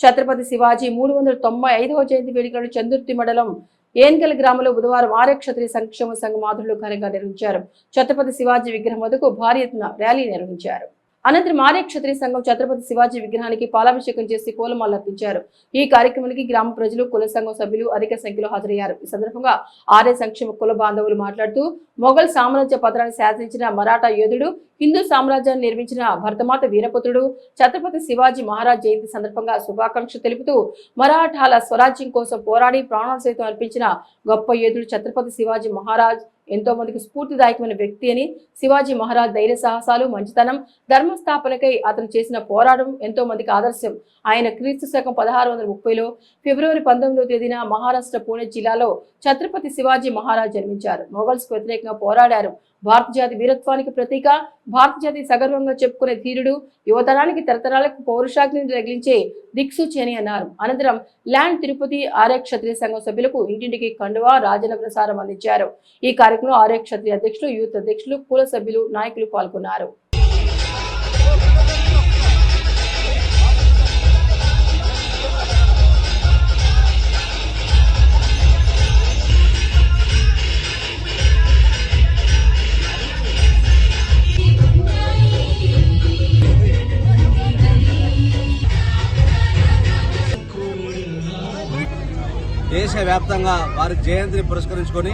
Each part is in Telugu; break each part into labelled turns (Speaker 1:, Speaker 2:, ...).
Speaker 1: ఛత్రపతి శివాజీ మూడు వందల తొంభై ఐదవ జయంతి వేడుకలను చందుర్తి మండలం ఏన్గల్ గ్రామంలో బుధవారం ఆర్యక్షత్రియ సంక్షేమ సంఘం ఆధ్వర్యంలో ఘనంగా నిర్వహించారు. ఛత్రపతి శివాజీ విగ్రహం వద్దకు భారీ ఎత్తున ర్యాలీ నిర్వహించారు. అనంతరం ఆర్య క్షత్రియ సంఘం ఛత్రపతి శివాజీ విగ్రహానికి పాలాభిషేకం చేసి పూలమాలు అర్పించారు. ఈ కార్యక్రమానికి గ్రామ ప్రజలు కుల సంఘం సభ్యులు అధిక సంఖ్యలో హాజరయ్యారు. ఈ సందర్భంగా ఆర్య సంక్షేమ కుల బాంధవులు మాట్లాడుతూ మొఘల్ సామ్రాజ్య పత్రాన్ని శాసించిన మరాఠా యోధుడు హిందూ సామ్రాజ్యాన్ని నిర్మించిన భరతమాత వీరపుత్రుడు ఛత్రపతి శివాజీ మహారాజ్ జయంతి సందర్భంగా శుభాకాంక్షలు తెలుపుతూ మరాఠాల స్వరాజ్యం కోసం పోరాడి ప్రాణాలు సైతం అర్పించిన గొప్ప యోధుడు ఛత్రపతి శివాజీ మహారాజ్ ఎంతో మందికి స్ఫూర్తిదాయకమైన వ్యక్తి అని శివాజీ మహారాజ్ ధైర్య సాహసాలు మంచితనం ధర్మస్థాపనకై అతను చేసిన పోరాటం ఎంతో మందికి ఆదర్శం. ఆయన క్రీస్తు శకం పదహారు వందల ముప్పైలో ఫిబ్రవరి పంతొమ్మిదవ తేదీన మహారాష్ట్ర పూణె జిల్లాలో ఛత్రపతి శివాజీ మహారాజ్ జన్మించారు. మొఘల్స్కు వ్యతిరేకంగా పోరాడారు. భారత జాతి వీరత్వానికి ప్రతీక. భారత జాతి సగర్వంగా చెప్పుకునే ధీరుడు యువతరానికి తరతరాలకు పౌరుషాగ్ని రగిలించే దిక్సూచి అని అన్నారు. అనంతరం ల్యాండ్ తిరుపతి ఆర్య క్షత్రియ సంఘం సభ్యులకు ఇంటింటికి కండువా రాజన ప్రసారం అందించారు. ఈ కార్యక్రమంలో ఆర్య క్షత్రియ అధ్యక్షులు యూత్ అధ్యక్షులు కుల సభ్యులు నాయకులు పాల్గొన్నారు.
Speaker 2: దేశవ్యాప్తంగా వారి జయంతిని పురస్కరించుకొని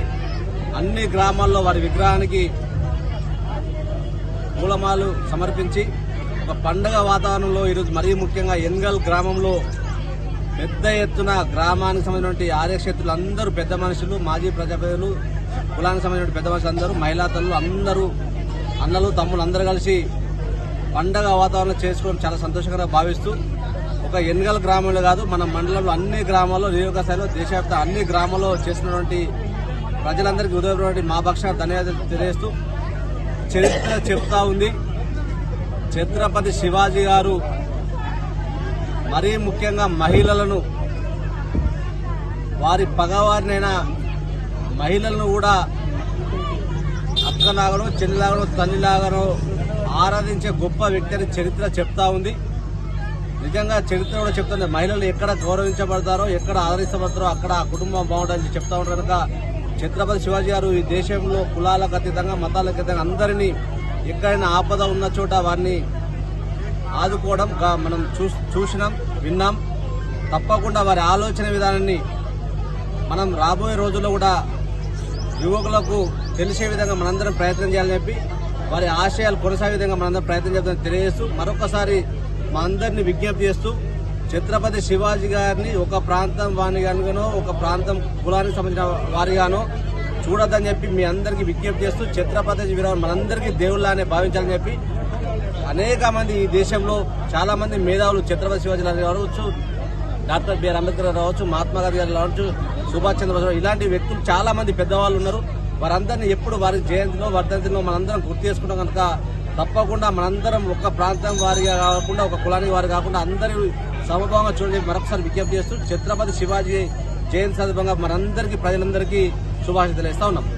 Speaker 2: అన్ని గ్రామాల్లో వారి విగ్రహానికి మూలమాలు సమర్పించి ఒక పండగ వాతావరణంలో ఈరోజు మరీ ముఖ్యంగా ఎన్గల్ గ్రామంలో పెద్ద ఎత్తున గ్రామానికి సంబంధించిన ఆర్యక్షేత్రులు అందరూ పెద్ద మనుషులు మాజీ ప్రజాప్రతినిధులు కులానికి సంబంధించిన పెద్ద మనుషులు అందరూ మహిళా తల్లు అందరూ అన్నలు తమ్ములు అందరూ కలిసి పండగ వాతావరణం చేసుకోవడం చాలా సంతోషకరంగా భావిస్తూ ఒక ఎన్గల్ గ్రామంలో కాదు మన మండలంలో అన్ని గ్రామాల్లో నియోజకవర్గాల్లో దేశవ్యాప్త అన్ని గ్రామాల్లో చేసినటువంటి ప్రజలందరికీ ఉదయపడినటువంటి మా పక్షాన ధన్యవాదాలు తెలియజేస్తూ చరిత్ర చెప్తా ఉంది. ఛత్రపతి శివాజీ గారు మరీ ముఖ్యంగా మహిళలను వారి పగవారినైనా మహిళలను కూడా అక్కలాగనో చెల్లిలాగనో తల్లిలాగనో ఆరాధించే గొప్ప వ్యక్తి అని చరిత్ర చెప్తా ఉంది. నిజంగా చరిత్ర కూడా చెప్తుంది మహిళలు ఎక్కడ గౌరవించబడతారో ఎక్కడ ఆదరించబడతారో అక్కడ ఆ కుటుంబం బాగుంటుందని చెప్తా ఉంటారు కనుక ఛత్రపతి శివాజీ గారు ఈ దేశంలో కులాలకు అతీతంగా మతాలకు అతీతంగా అందరినీ ఎక్కడైనా ఆపద ఉన్న చోట వారిని ఆదుకోవడం మనం చూ చూసినాం విన్నాం. తప్పకుండా వారి ఆలోచన విధానాన్ని మనం రాబోయే రోజుల్లో కూడా యువకులకు తెలిసే విధంగా మనందరం ప్రయత్నం చేయాలని చెప్పి వారి ఆశయాలు కొనసాగే విధంగా మనందరం ప్రయత్నం చేద్దామని తెలియజేస్తూ మరొకసారి మా అందరిని విజ్ఞప్తి చేస్తూ ఛత్రపతి శివాజీ గారిని ఒక ప్రాంతం వారిగానో ఒక ప్రాంతం కులానికి సంబంధించిన వారిగానో చూడొద్దని చెప్పి మీ అందరికీ విజ్ఞప్తి చేస్తూ ఛత్రపతి విరామం మనందరికీ దేవుళ్ళనే భావించాలని చెప్పి అనేక మంది ఈ దేశంలో చాలా మంది మేధావులు ఛత్రపతి శివాజీ గారు కావచ్చు డాక్టర్ బిఆర్ అంబేద్కర్ గారు కావచ్చు మహాత్మా గాంధీ గారు కావచ్చు సుభాష్ చంద్రబోస్ ఇలాంటి వ్యక్తులు చాలా మంది పెద్దవాళ్ళు ఉన్నారు. వారందరినీ ఎప్పుడు వారి జయంతిలో వర్ధంతిలో మనందరం గుర్తు చేసుకుంటాం కనుక తప్పకుండా మనందరం ఒక ప్రాంతం వారిగా కాకుండా ఒక కులానికి వారి కాకుండా అందరూ సమభావంగా చూడండి మరొకసారి విజ్ఞప్తి చేస్తూ ఛత్రపతి శివాజీ జయంతి సందర్భంగా మనందరికీ ప్రజలందరికీ శుభాషితలు ఇస్తా ఉన్నాం.